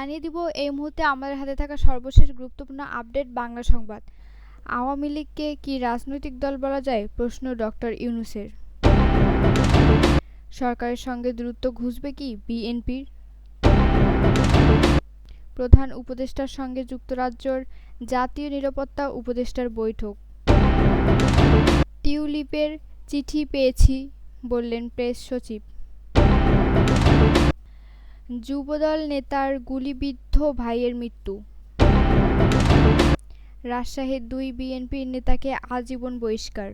জানিয়ে দিব, এই মুহূর্তে আমাদের হাতে থাকা সর্বশেষ গুরুত্বপূর্ণ আপডেট বাংলা সংবাদ। আওয়ামী লীগকে কি রাজনৈতিক দল বলা যায়? প্রশ্ন ডক্টর ইউনুসের। সরকারের সঙ্গে দূরত্ব ঘুষবে কি বিএনপির? প্রধান উপদেষ্টার সঙ্গে যুক্তরাজ্যর জাতীয় নিরাপত্তা উপদেষ্টার বৈঠক। টিউলিপের চিঠি পেয়েছি, বললেন প্রেস সচিব। যুবদল নেতার গুলিবিদ্ধ ভাইয়ের মৃত্যু। রাজশাহীর দুই বিএনপির নেতাকে আজীবন বহিষ্কার।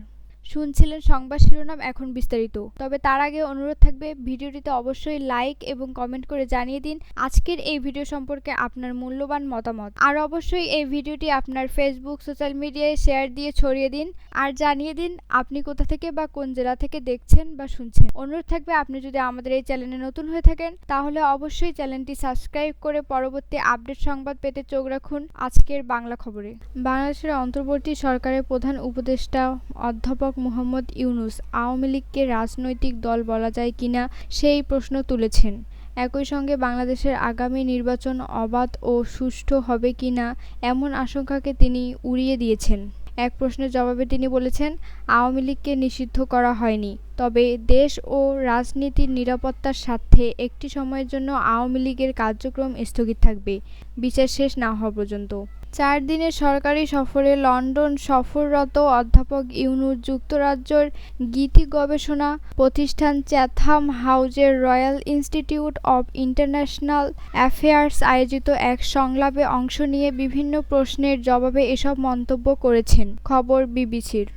শুনছিলেন সংবাদ শিরোনাম এখন বিস্তারিত। তবে তার আগে অনুরোধ থাকবে, ভিডিওটিতে অবশ্যই লাইক এবং কমেন্ট করে জানিয়ে দিন আজকের এই ভিডিও সম্পর্কে আপনার মূল্যবান মতামত। আর অবশ্যই এই ভিডিওটি আপনার ফেসবুক সোশ্যাল মিডিয়ায় শেয়ার দিয়ে ছড়িয়ে দিন আর জানিয়ে দিন আপনি কোথা থেকে বা কোন জেলা থেকে দেখছেন বা শুনছেন। অনুরোধ থাকবে, আপনি যদি আমাদের এই চ্যানেলে নতুন হয়ে থাকেন, তাহলে অবশ্যই চ্যানেলটি সাবস্ক্রাইব করে পরবর্তী আপডেট সংবাদ পেতে চোখ রাখুন আজকের বাংলা খবরে। বাংলাদেশের অন্তর্বর্তী সরকারের প্রধান উপদেষ্টা অধ্যাপক মোহাম্মদ ইউনুস আওয়ামী লীগকে রাজনৈতিক দল বলা যায় কিনা সেই প্রশ্ন তুলেছেন। একই সঙ্গে বাংলাদেশের আগামী নির্বাচন অবাধ ও সুষ্ঠু হবে কিনা এমন আশঙ্কাকে তিনি উড়িয়ে দিয়েছেন। এক প্রশ্নের জবাবে তিনি বলেছেন, আওয়ামী লীগকে নিষিদ্ধ করা হয়নি, তবে দেশ ও রাজনীতির নিরাপত্তার স্বার্থে একটি সময়ের জন্য আওয়ামী লীগের কার্যক্রম স্থগিত থাকবে, বিচার শেষ না হওয়া পর্যন্ত। চার দিনের সরকারি সফরে লন্ডন সফররত অধ্যাপক ইউনুস যুক্তরাজ্যের গীতি গবেষণা প্রতিষ্ঠান চ্যাথাম হাউজের royal institute of international affairs আয়োজিত এক সংলাপে অংশ নিয়ে বিভিন্ন প্রশ্নের জবাবে এসব মন্তব্য করেছেন। খবর বিবিসির।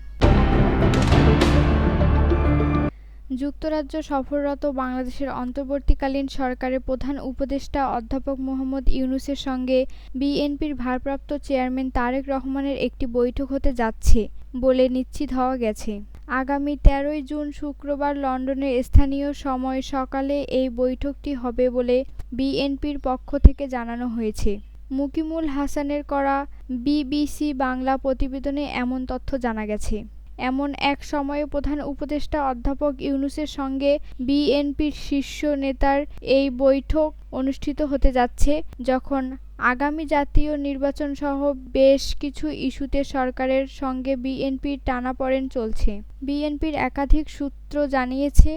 যুক্তরাজ্য সফররত বাংলাদেশের অন্তর্বর্তীকালীন সরকারের প্রধান উপদেষ্টা অধ্যাপক মোহাম্মদ ইউনুসের সঙ্গে বিএনপির ভারপ্রাপ্ত চেয়ারম্যান তারেক রহমানের একটি বৈঠক হতে যাচ্ছে বলে নিশ্চিত হওয়া গেছে। আগামী তেরোই জুন শুক্রবার লন্ডনের স্থানীয় সময় সকালে এই বৈঠকটি হবে বলে বিএনপির পক্ষ থেকে জানানো হয়েছে। মুকিমুল হাসানের করা বিবিসি বাংলা প্রতিবেদনে এমন তথ্য জানা গেছে। এমন এক সময়ে প্রধান উপদেষ্টা অধ্যাপক ইউনুসের সঙ্গে বিএনপির শীর্ষ নেতার এই বৈঠক অনুষ্ঠিত হতে যাচ্ছে, যখন আগামী জাতীয় নির্বাচন সহ বেশ কিছু ইস্যুতে সরকারের সঙ্গে বিএনপির টানাপড়েন চলছে। বিএনপির একাধিক সূত্র জানিয়েছে,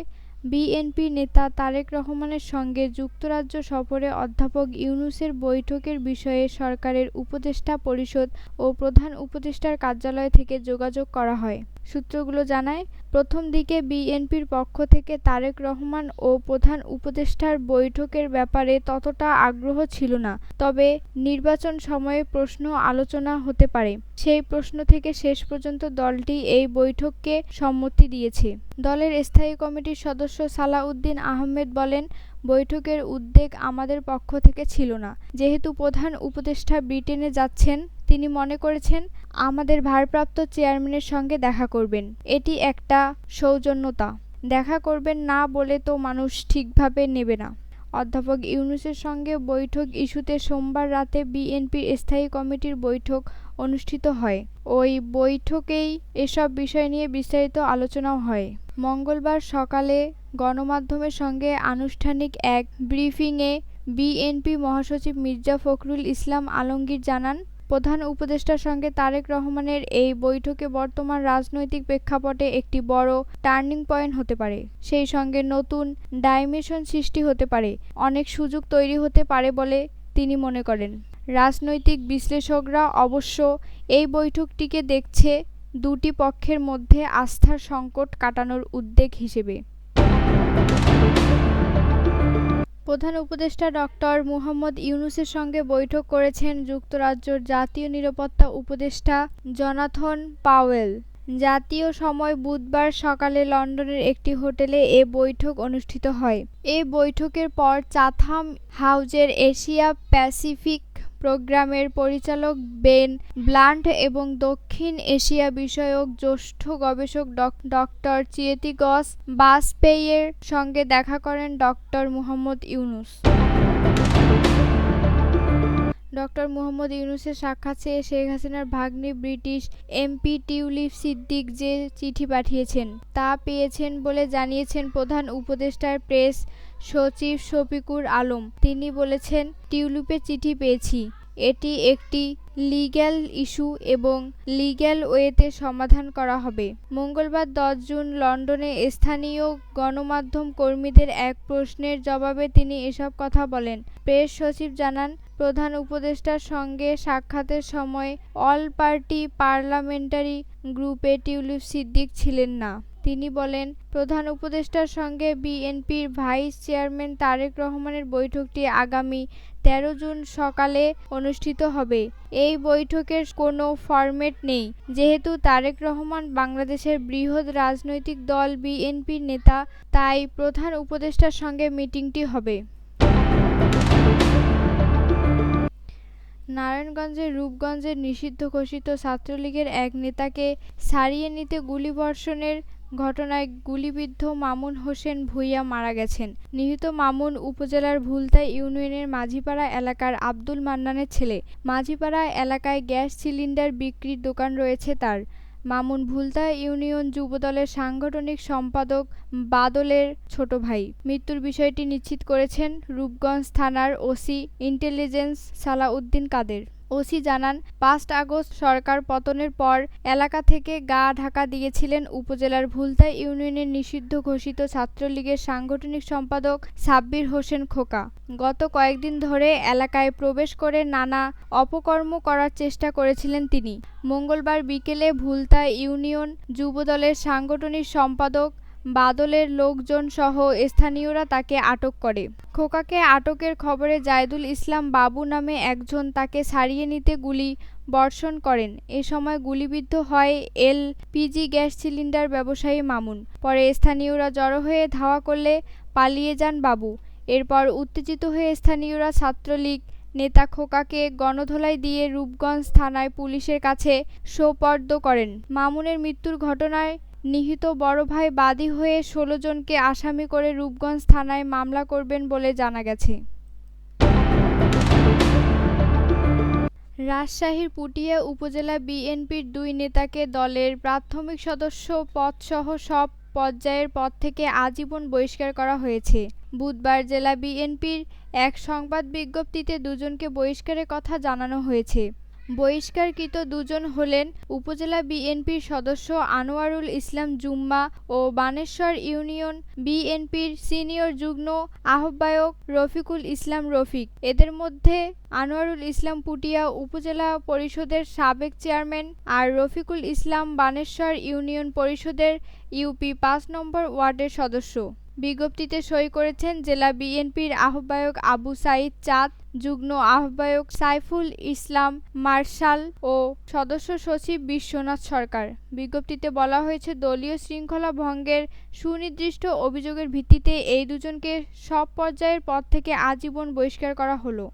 বিএনপি নেতা তারেক রহমানের সঙ্গে যুক্তরাজ্য সফরে অধ্যাপক ইউনুসের বৈঠকের বিষয়ে সরকারের উপদেষ্টা পরিষদ ও প্রধান উপদেষ্টার কার্যালয় থেকে যোগাযোগ করা হয়। সূত্রগুলো জানায়, প্রথম দিকে বিএনপির পক্ষ থেকে তারেক রহমান ও প্রধান উপদেষ্টার বৈঠকের ব্যাপারে ততটা আগ্রহ ছিল না। তবে নির্বাচন সময়ে প্রশ্ন আলোচনা হতে পারে। সেই প্রশ্ন থেকে শেষ পর্যন্ত দলটি এই বৈঠককে সম্মতি দিয়েছে। দলের স্থায়ী কমিটির সদস্য সালাউদ্দিন আহমেদ বলেন, বৈঠকের উদ্বেগ আমাদের পক্ষ থেকে ছিল না। যেহেতু প্রধান উপদেষ্টা ব্রিটেনে যাচ্ছেন তিনি মনে করেছেন, আমাদের ভারপ্রাপ্ত চেয়ারম্যানের সঙ্গে দেখা করবেন। এটি একটা সৌজন্যতা। দেখা করবেন না বলে তো মানুষ ঠিকভাবে নেবে না। অধ্যাপক ইউনুসের সঙ্গে বৈঠক ইস্যুতে সোমবার রাতে বিএনপির স্থায়ী কমিটির বৈঠক অনুষ্ঠিত হয়। ওই বৈঠকেই এসব বিষয় নিয়ে বিস্তারিত আলোচনাও হয়। মঙ্গলবার সকালে গণমাধ্যমের সঙ্গে আনুষ্ঠানিক এক ব্রিফিংয়ে বিএনপি মহাসচিব মির্জা ফখরুল ইসলাম আলমগীর জানান প্রধান উপদেষ্টার সঙ্গে তারেক রহমানের এই বৈঠকে বর্তমান রাজনৈতিক প্রেক্ষাপটে একটি বড় টার্নিং পয়েন্ট হতে পারে। সেই সঙ্গে নতুন ডাইমেনশন সৃষ্টি হতে পারে। অনেক সুযোগ তৈরি হতে পারে বলে তিনি মনে করেন। রাজনৈতিক বিশ্লেষকরা অবশ্য এই বৈঠকটিকে দেখছে দুটি পক্ষের মধ্যে আস্থার সংকট কাটানোর উদ্বেগ হিসেবে। প্রধান উপদেষ্টা ডক্টর মুহাম্মদ ইউনুসের সঙ্গে বৈঠক করেছেন যুক্তরাজ্যের জাতীয় নিরাপত্তা উপদেষ্টা জনাথন পাওয়েল। জাতীয় সময় বুধবার সকালে লন্ডনের একটি হোটেলে এ বৈঠক অনুষ্ঠিত হয়। এ বৈঠকের পর চাথাম হাউজের এশিয়া প্যাসিফিক প্রোগ্রামের পরিচালক বেন ব্লান্ট এবং দক্ষিণ এশিয়া বিষয়ক জ্যেষ্ঠ গবেষক ডক্টর চিয়েতিগস বাসপেইয়ের সঙ্গে দেখা করেন ডক্টর মুহাম্মদ ইউনুস। ডক্টর মোহাম্মদ ইউনুসের সাক্ষাৎ চেয়ে শেখ হাসিনার ভাগ্নি ব্রিটিশ এমপি টিউলিপ সিদ্দিক যে চিঠি পাঠিয়েছেন, তা পেয়েছেন বলে জানিয়েছেন প্রধান উপদেষ্টার প্রেস সচিব শফিকুর আলম। তিনি বলেছেন, টিউলিপের চিঠি পেয়েছি। এটি একটি লিগ্যাল ইস্যু এবং লিগ্যাল ওয়েতে সমাধান করা হবে। মঙ্গলবার দশ জুন লন্ডনে স্থানীয় গণমাধ্যম কর্মীদের এক প্রশ্নের জবাবে তিনি এসব কথা বলেন। প্রেস সচিব জানান প্রধান উপদেষ্টার সঙ্গে সাক্ষাতের সময় অল পার্টি পার্লামেন্টারি গ্রুপে টিউলিপ সিদ্দিক ছিলেন না। তিনি বলেন, প্রধান উপদেষ্টার সঙ্গে বিএনপির ভাইস চেয়ারম্যান তারেক রহমানের বৈঠকটি আগামী তেরো জুন সকালে অনুষ্ঠিত হবে। এই বৈঠকের কোনো ফরম্যাট নেই। যেহেতু তারেক রহমান বাংলাদেশের বৃহৎ রাজনৈতিক দল, বিএনপির নেতা, তাই প্রধান উপদেষ্টার সঙ্গে মিটিংটি হবে। নারায়ণগঞ্জের রূপগঞ্জের নিষিদ্ধ ঘোষিত ছাত্রলীগের এক নেতাকে ছাড়িয়ে নিতে গুলিবর্ষণের ঘটনায় গুলিবিদ্ধ মামুন হোসেন ভূঁইয়া মারা গেছেন। নিহত মামুন উপজেলার ভুলতা ইউনিয়নের মাঝিপাড়া এলাকার আব্দুল মান্নানের ছেলে। মাঝিপাড়া এলাকায় গ্যাস সিলিন্ডার বিক্রির দোকান রয়েছে তার। মামুন ভুলতা ইউনিয়ন যুবদলের সাংগঠনিক সম্পাদক বাদলের ছোট ভাই। মৃত্যুর বিষয়টি নিশ্চিত করেছেন রূপগঞ্জ থানার OC intelligence Salauddin Kader. OC জানান, পাঁচ আগস্ট সরকার পতনের পর এলাকা থেকে গা ঢাকা দিয়েছিলেন উপজেলার ভুলতা ইউনিয়নের নিষিদ্ধ ঘোষিত ছাত্রলীগের সাংগঠনিক সম্পাদক সাব্বির হোসেন খোকা। গত কয়েকদিন ধরে এলাকায় প্রবেশ করে নানা অপকর্ম করার চেষ্টা করেছিলেন তিনি। মঙ্গলবার বিকেলে ভুলতা ইউনিয়ন যুবদলের সাংগঠনিক সম্পাদক বাদলের লোকজন সহ স্থানীয়রা তাকে আটক করে। খোকাকে আটকের খবরে জায়দুল ইসলাম বাবু নামে একজন তাকে ছাড়িয়ে নিতে গুলি বর্ষণ করেন। এ সময় গুলিবিদ্ধ হয় এল পিজি গ্যাস সিলিন্ডার ব্যবসায়ী মামুন। পরে স্থানীয়রা জড়ো হয়ে ধাওয়া করলে পালিয়ে যান বাবু। এরপর উত্তেজিত হয়ে স্থানীয়রা ছাত্রলীগ নেতা খোকাকে গণধোলাই দিয়ে রূপগঞ্জ থানায় পুলিশের কাছে সোপর্দ করেন। মামুনের মৃত্যুর ঘটনায় নিহত বড় ভাই বাদী হয়ে ষোলো জনকে আসামি করে রূপগঞ্জ থানায় মামলা করবেন বলে জানা গেছে। রাজশাহীর পুটিয়া উপজেলা বিএনপির দুই নেতাকে দলের প্রাথমিক সদস্য পদসহ সব পর্যায়ের পদ থেকে আজীবন বহিষ্কার করা হয়েছে। বুধবার জেলা বিএনপির এক সংবাদ বিজ্ঞপ্তিতে দুজনকে বহিষ্কারের কথা জানানো হয়েছে। বহিষ্কারকৃত দুজন হলেন উপজেলা বিএনপির সদস্য আনোয়ারুল ইসলাম জুম্মা ও বানেশ্বর ইউনিয়ন বিএনপির সিনিয়র যুগ্ম আহ্বায়ক রফিকুল ইসলাম রফিক। এদের মধ্যে আনোয়ারুল ইসলাম পুটিয়া উপজেলা পরিষদের সাবেক চেয়ারম্যান আর রফিকুল ইসলাম বানেশ্বর ইউনিয়ন পরিষদের ইউপি পাঁচ নম্বর ওয়ার্ডের সদস্য। বিজ্ঞপ্তিতে সই করেছেন জেলা বিএনপির আহ্বায়ক আবু সাইদ চাঁদ, যুগ্ম আহ্বায়ক সাইফুল ইসলাম মার্শাল ও সদস্য সচিব বিশ্বনাথ সরকার। বিজ্ঞপ্তিতে বলা হয়েছে, দলীয় শৃঙ্খলা ভঙ্গের সুনির্দিষ্ট অভিযোগের ভিত্তিতে এই দুজনকে সব পর্যায়ের পদ থেকে আজীবন বহিষ্কার করা হলো।